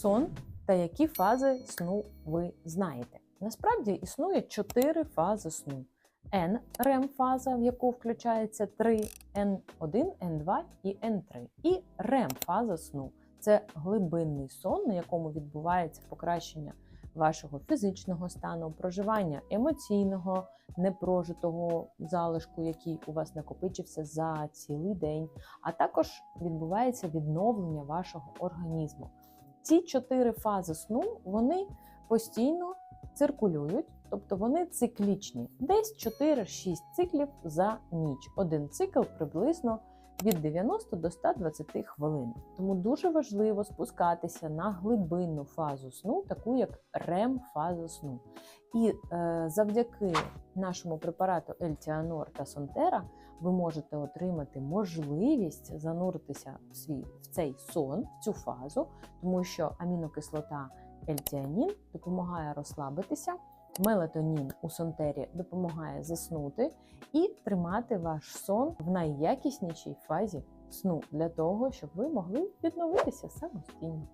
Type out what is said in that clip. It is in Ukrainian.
сон та які фази сну ви знаєте? Насправді існує чотири фази сну. N – REM фаза, в яку включається 3, N1, N2 і N3. І REM фаза сну це глибинний сон, на якому відбувається покращення вашого фізичного стану, проживання емоційного, непрожитого залишку, який у вас накопичився за цілий день, а також відбувається відновлення вашого організму. Ці чотири фази сну вони постійно циркулюють, тобто вони циклічні, десь 4-6 циклів за ніч. Один цикл приблизно від 90 до 120 хвилин. Тому дуже важливо спускатися на глибинну фазу сну, таку як REM-фаза сну. І е, завдяки нашому препарату Ельтіанор та Сонтера ви можете отримати можливість зануритися в свій в цей сон, в цю фазу, тому що амінокислота Ельтіанін допомагає розслабитися. Мелатонін у сонтері допомагає заснути і тримати ваш сон в найякіснішій фазі сну для того, щоб ви могли відновитися самостійно.